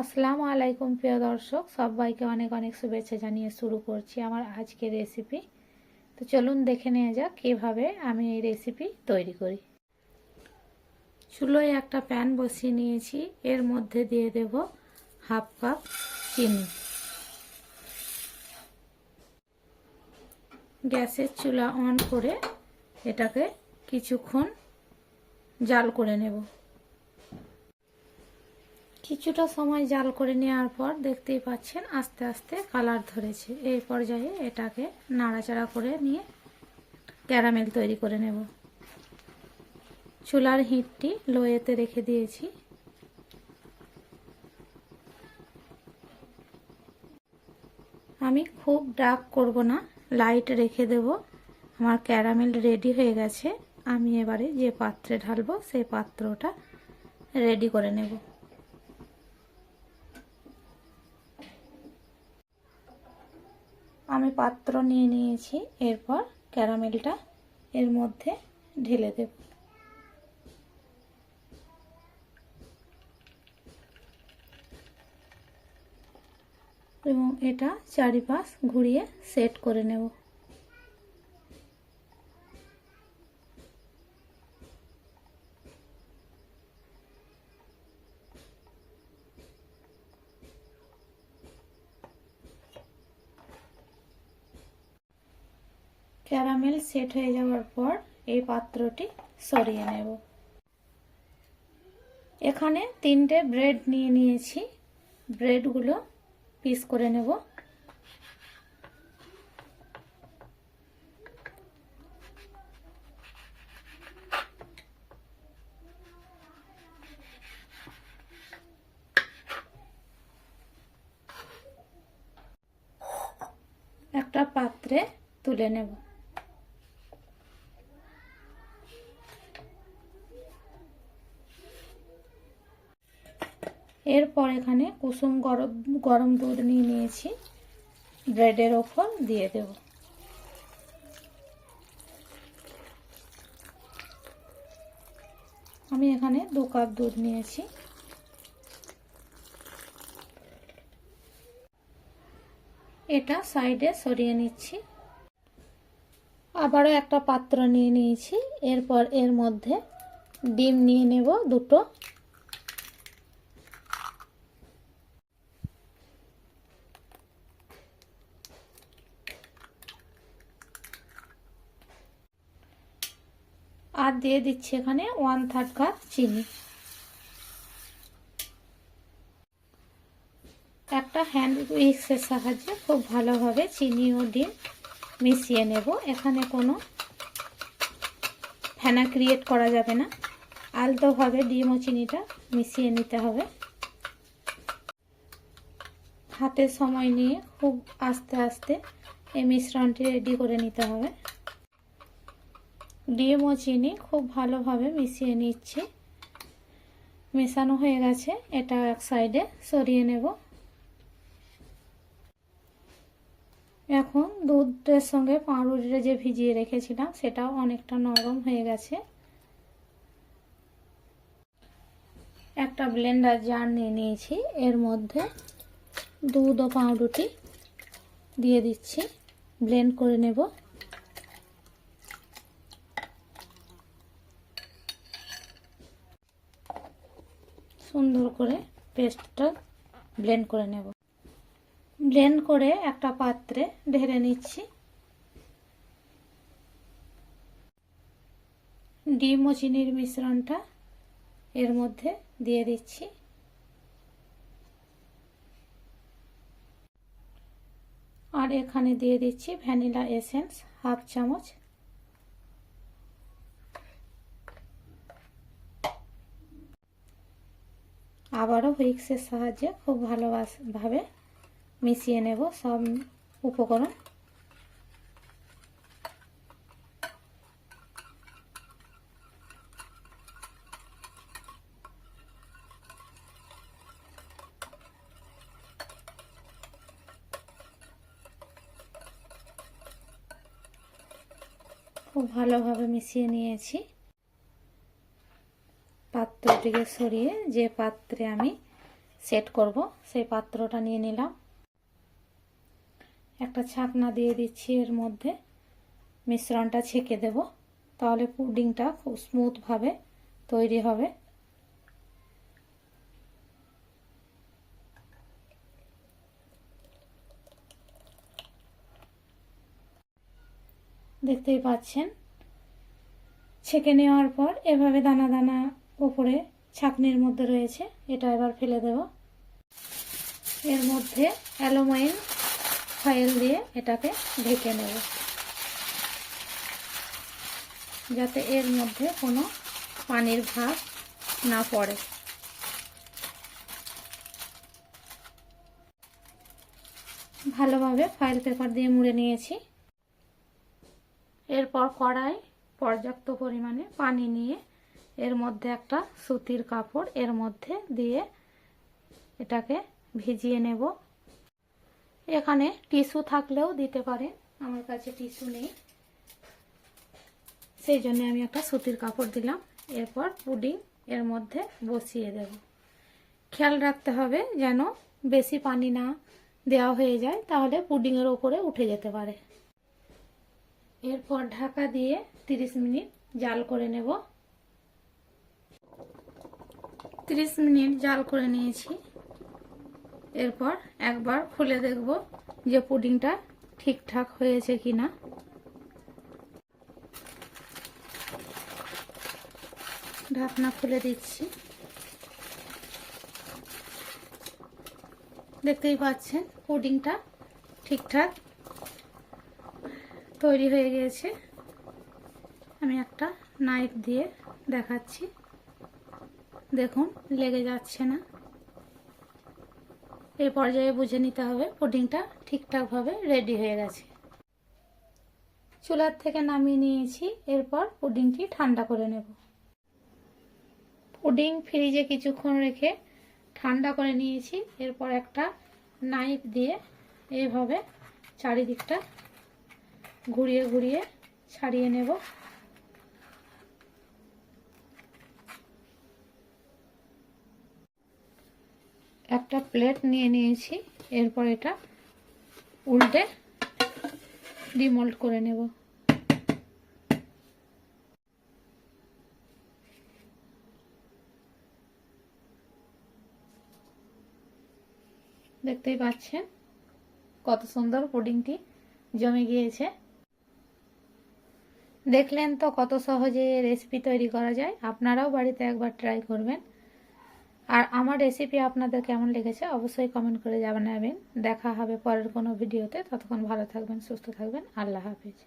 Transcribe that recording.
আসসালামু আলাইকুম, প্রিয় দর্শক। সবাইকে অনেক অনেক শুভেচ্ছা জানিয়ে শুরু করছি আমার আজকের রেসিপি তো চলুন দেখে নেওয়া যাক কীভাবে আমি এই রেসিপি তৈরি করি। চুলোয় একটা প্যান বসিয়ে নিয়েছি। এর মধ্যে দিয়ে দেব হাফ কাপ চিনি। গ্যাসের চুলা অন করে এটাকে কিছুক্ষণ জাল করে নেব। কিছুটা সময় জাল করে নেওয়ার পর দেখতেই পাচ্ছেন আস্তে আস্তে কালার ধরেছে। এই পর্যায়ে এটাকে নাড়াচাড়া করে নিয়ে ক্যারামেল তৈরি করে নেব। চুলার হিটটি লোয়েতে রেখে দিয়েছি। আমি খুব ডার্ক করব না, লাইট রেখে দেব। আমার ক্যারামেল রেডি হয়ে গেছে। আমি এবারে যে পাত্রে ঢালবো, সেই পাত্রটা রেডি করে নেব। আমি পাত্র নিয়ে নিয়েছি, এরপর ক্যারামেলটা এর মধ্যে ঢেলে দেব। এবং এটা চারিপাশ ঘুরিয়ে সেট করে নেব। ক্যারামেল সেট হয়ে যাওয়ার পর এই পাত্রটি সরিয়ে নেব। এখানে তিনটে ব্রেড নিয়ে নিয়েছি। ব্রেডগুলো পিস করে নেব। একটা পাত্রে তুলে নেব। এরপর এখানে কুসুম গরম গরম দুধ নিয়ে নিয়েছি। ব্রেডের ওপর দিয়ে দেব। আমি এখানে দু কাপ দুধ নিয়েছি। এটা সাইডে সরিয়ে নিচ্ছি। আবারও একটা পাত্র নিয়ে নিয়েছি। এরপর এর মধ্যে ডিম নিয়ে নেব দুটো। আর দিয়ে দিচ্ছি এখানে ওয়ান থার্ড কাপ চিনি। একটা হ্যান্ড উইক্সের সাহায্যে খুব ভালোভাবে চিনি ও ডিম মিশিয়ে নেব। এখানে কোনো ফেনা ক্রিয়েট করা যাবে না। আলতোভাবে ডিম ও চিনিটা মিশিয়ে নিতে হবে। হাতে সময় নিয়ে খুব আস্তে আস্তে এই মিশ্রণটি রেডি করে নিতে হবে। ও চিনি খুব ভালোভাবে মিশিয়ে নিচ্ছি। মেশানো হয়ে গেছে, এটা এক সাইডে সরিয়ে নেব। এখন দুধের সঙ্গে পাউরুটিটা যে ভিজিয়ে রেখেছিলাম, সেটাও অনেকটা নরম হয়ে গেছে। একটা ব্লেন্ডার জার নিয়ে নিয়েছি, এর মধ্যে দুধ ও পাউরুটি দিয়ে দিচ্ছি। ব্লেন্ড করে নেব। সুন্দর করে পেস্টটা ব্লেন্ড করে নেব। ব্লেন্ড করে একটা পাত্রে ঢেলে নিচ্ছি। ডিম ও চিনির মিশ্রণটা এর মধ্যে দিয়ে দিচ্ছি। আর এখানে দিয়ে দিচ্ছি ভ্যানিলা এসেন্স হাফ চামচ আবারও হুইক্সের সাহায্যে খুব ভালোভাবে মিশিয়ে নেব সব উপকরণ। খুব ভালোভাবে মিশিয়ে নিয়েছি। পাত্রটিকে সরিয়ে যে পাত্রে আমি সেট করব, সেই পাত্রটা নিয়ে নিলাম। একটা ছাকনা দিয়ে দিচ্ছি, এর মধ্যে মিশ্রণটা ছেঁকে দেব। তাহলে পুডিংটা খুব স্মুথভাবে তৈরি হবে। দেখতেই পাচ্ছেন, ছেঁকে নেওয়ার পর এভাবে দানা দানা উপরে ছাকনির মধ্যে রয়েছে। এটা এবার ফেলে দেব। এর মধ্যে অ্যালুমিনিয়াম ফয়েল দিয়ে এটাকে ঢেকে নেব। যাতে এর মধ্যে কোনো পানির ভাব না পড়ে। ভালোভাবে ফয়েল পেপার দিয়ে মুড়ে নিয়েছি। এরপর কড়াই পর্যাপ্ত পরিমাণে পানি নিয়ে এর মধ্যে একটা সুতির কাপড়, এর মধ্যে দিয়ে এটাকে ভিজিয়ে নেব। এখানে টিস্যু থাকলেও দিতে পারে আমার কাছে টিস্যু নেই। সেই জন্য আমি একটা সুতির কাপড় দিলাম, এরপর পুডিং এর মধ্যে বসিয়ে দেব। খেয়াল রাখতে হবে যেন বেশি পানি না দেওয়া হয়ে যায়, তাহলে পুডিংয়ের ওপরে উঠে যেতে পারে। এরপর ঢাকা দিয়ে 30 মিনিট জাল করে নেব। 30 মিনিট জাল করে নিয়েছি। এরপর একবার খুলে দেখব যে পুডিংটা ঠিকঠাক হয়েছে কিনা। ঢাকনা খুলে দিচ্ছি। দেখতেই পাচ্ছেন, পুডিংটা ঠিকঠাক তৈরি হয়ে গিয়েছে। আমি একটা নাইফ দিয়ে দেখাচ্ছি। দেখুন, লেগে যাচ্ছে না। এই পর্যায়ে বুঝে নিতে হবে, পুডিংটা ঠিকঠাকভাবে রেডি হয়ে গেছে। চুলার থেকে নামিয়ে নিয়েছি, এরপর পুডিংটি ঠান্ডা করে নেব। পুডিং ফ্রিজে কিছুক্ষণ রেখে ঠান্ডা করে নিয়েছি, এরপর একটা নাইফ দিয়ে এইভাবে চারিদিকটা ঘুরিয়ে ঘুরিয়ে ছাড়িয়ে নেব। একটা প্লেট নিয়ে নিয়েছি। এরপর এটা উল্টে ডিমোল্ড করে নেব। দেখতেই পাচ্ছেন কত সুন্দর পুডিংটি জমে গিয়েছে। দেখলেন তো কত সহজে রেসিপি তৈরি করা যায়। আপনারাও বাড়িতে একবার ট্রাই করবেন। আর আমার রেসিপি আপনাদের কেমন লেগেছে অবশ্যই কমেন্ট করে জানাবেন। দেখা হবে পরের কোনো ভিডিওতে ততক্ষণ ভালো থাকবেন, সুস্থ থাকবেন। আল্লাহ হাফিজ।